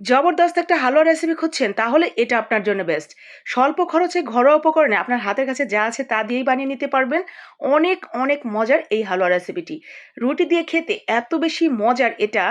জবরদস্ত একটা হালুয়া রেসিপি খুঁজছেন, তাহলে এটা আপনার জন্য বেস্ট স্বল্প খরচে ঘরোয়া উপকরণে আপনার হাতের কাছে যা আছে তা দিয়েই বানিয়ে নিতে পারবেন। অনেক অনেক মজার এই হালুয়া রেসিপিটি রুটি দিয়ে খেতে এত বেশি মজার এটা,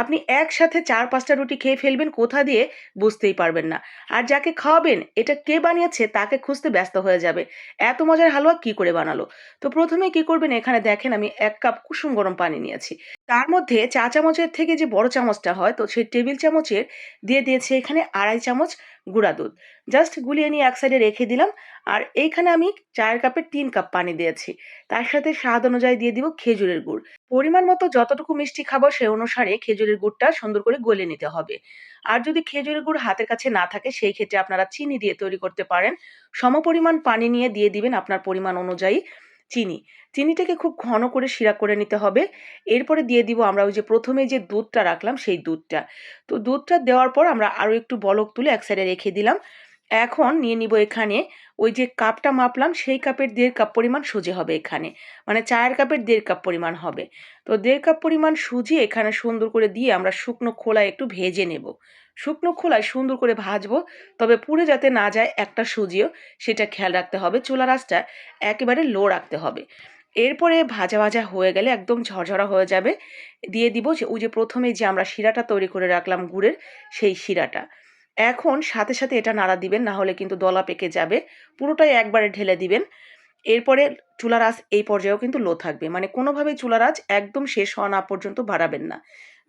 আপনি একসাথে চার পাঁচটা রুটি খেয়ে ফেলবেন, কোথা দিয়ে বুঝতেই পারবেন না। আর যাকে খাওয়াবেন, এটা কে বানিয়েছে, তাকে খুঁজতে ব্যস্ত হয়ে যাবে। এত মজার হালুয়া কি করে বানালো? তো প্রথমে কি করবেন, এখানে দেখেন আমি এক কাপ কুসুম গরম পানি নিয়েছি। তার মধ্যে চা চামচের থেকে যে বড় চামচটা হয়, তো সেই টেবিল চামচের দিয়ে দিয়েছি এখানে আড়াই চামচ গুঁড়া দুধ। জাস্ট গুলিয়ে নিয়ে এক সাইডে রেখে দিলাম। আর এইখানে আমি চায়ের কাপের তিন কাপ পানি দিয়েছি। তার সাথে স্বাদ অনুযায়ী দিয়ে দিব খেজুরের গুড়। পরিমাণ মতো যতটুকু মিষ্টি খাব সে অনুসারে খেজুরের গুড়টা সুন্দর করে গলে নিতে হবে। আর যদি খেজুরের গুড় হাতের কাছে না থাকে, সেই ক্ষেত্রে আপনারা চিনি দিয়ে তৈরি করতে পারেন। সমপরিমাণ পানি নিয়ে দিয়ে দিবেন আপনার পরিমাণ অনুযায়ী। চিনি। চিনিটাকে খুব ঘন করে শিরা করে নিতে হবে। এরপরে দিয়ে দিব আমরা ওই যে প্রথমে যে দুধটা রাখলাম সেই দুধটা। তো দুধটা দেওয়ার পর আমরা আরও একটু বলক তুলে এক সাইডে রেখে দিলাম। এখন নিয়ে নিব এখানে। ওই যে কাপটা মাপলাম, সেই কাপের দেড় কাপ পরিমাণ সুজি হবে এখানে। মানে চায়ের কাপের দেড় কাপ পরিমাণ হবে। তো দেড় কাপ পরিমাণ সুজি এখানে সুন্দর করে দিয়ে আমরা শুকনো খোলায় একটু ভেজে নেব। শুকনো খোলায় সুন্দর করে ভাজবো, তবে পুড়ে যাতে না যায় একটা সুজিও, সেটা খেয়াল রাখতে হবে। চুলা রাসটা একেবারে লো রাখতে হবে। এরপরে ভাজা ভাজা হয়ে গেলে একদম ঝরঝরা হয়ে যাবে। দিয়ে দিব যে, ওই যে প্রথমে যে আমরা শিরাটা তৈরি করে রাখলাম গুড়ের, সেই শিরাটা। এখন সাথে সাথে এটা নাড়া দিবেন, না হলে কিন্তু দলা পেকে যাবে। পুরোটাই একবারে ঢেলে দিবেন। এরপরে চুলার আঁচ এই পর্যায়েও কিন্তু লো থাকবে। মানে কোনোভাবেই চুলার আঁচ একদম শেষ হওয়া না পর্যন্ত বাড়াবেন না।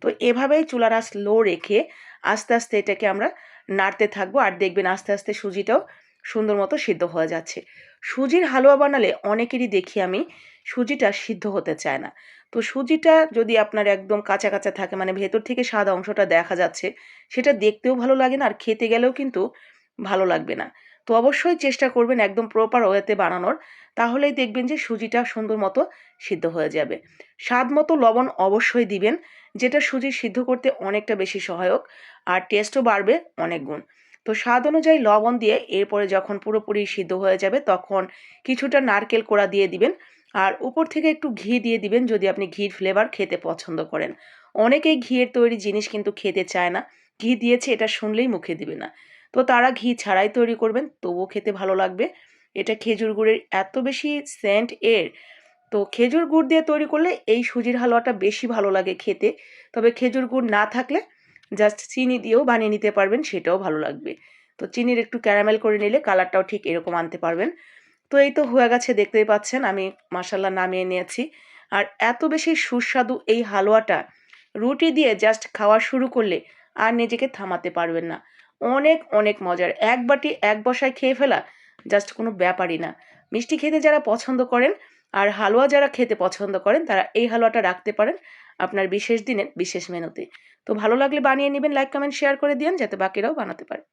তো এভাবেই চুলার আঁচ লো রেখে আস্তে আস্তে এটাকে আমরা নাড়তে থাকব। আর দেখবেন আস্তে আস্তে সুজিটাও সুন্দর মতো সিদ্ধ হয়ে যাচ্ছে। সুজির হালুয়া বানালে অনেকেরই দেখি আমি সুজিটা সিদ্ধ হতে চায় না। তো সুজিটা যদি আপনার একদম কাঁচা কাঁচা থাকে মানে ভেতর থেকে সাদা অংশটা দেখা যাচ্ছে, সেটা দেখতেও ভালো লাগে না, আর খেতে গেলেও কিন্তু ভালো লাগবে না। তো অবশ্যই চেষ্টা করবেন একদম প্রপার ওয়েতে বানানোর, তাহলেই দেখবেন যে সুজিটা সুন্দর মতো সিদ্ধ হয়ে যাবে। স্বাদ মতো লবণ অবশ্যই দিবেন, যেটা সুজি সিদ্ধ করতে অনেকটা বেশি সহায়ক, আর টেস্টও বাড়বে অনেক গুণ। তো স্বাদ অনুযায়ী লবণ দিয়ে এরপরে যখন পুরোপুরি সিদ্ধ হয়ে যাবে তখন কিছুটা নারকেল কোড়া দিয়ে দিবেন। আর উপর থেকে একটু ঘি দিয়ে দিবেন যদি আপনি ঘির ফ্লেভার খেতে পছন্দ করেন। অনেকেই ঘিয়ের তৈরি জিনিস কিন্তু খেতে চায় না। ঘি দিয়েছে এটা শুনলেই মুখে দিবে না। তো তারা ঘি ছাড়াই তৈরি করবেন, তবুও খেতে ভালো লাগবে। এটা খেজুর গুড়ের এত বেশি সেন্ট এর। তো খেজুর গুড় দিয়ে তৈরি করলে এই সুজির হালুয়াটা বেশি ভালো লাগে খেতে। তবে খেজুর গুড় না থাকলে জাস্ট চিনি দিয়েও বানিয়ে নিতে পারবেন, সেটাও ভালো লাগবে। তো চিনির একটু ক্যারামেল করে নিলে কালারটাও ঠিক এরকম আনতে পারবেন। তো এই তো হয়ে গেছে, দেখতেই পাচ্ছেন আমি মাসাল্লা নামিয়ে নিয়েছি। আর এত বেশি সুস্বাদু এই হালুয়াটা, রুটি দিয়ে জাস্ট খাওয়া শুরু করলে আর নিজেকে থামাতে পারবেন না। অনেক অনেক মজার। এক বাটি, এক বসায় খেয়ে ফেলা জাস্ট কোনো ব্যাপারই না। মিষ্টি খেতে যারা পছন্দ করেন আর হালুয়া যারা খেতে পছন্দ করেন, তারা এই হালুয়াটা রাখতে পারেন আপনার বিশেষ দিনের বিশেষ মেনুতে। তো ভালো লাগলে বানিয়ে নেবেন লাইক কমেন্ট শেয়ার করে দিন যাতে বাকিরাও বানাতে পারে।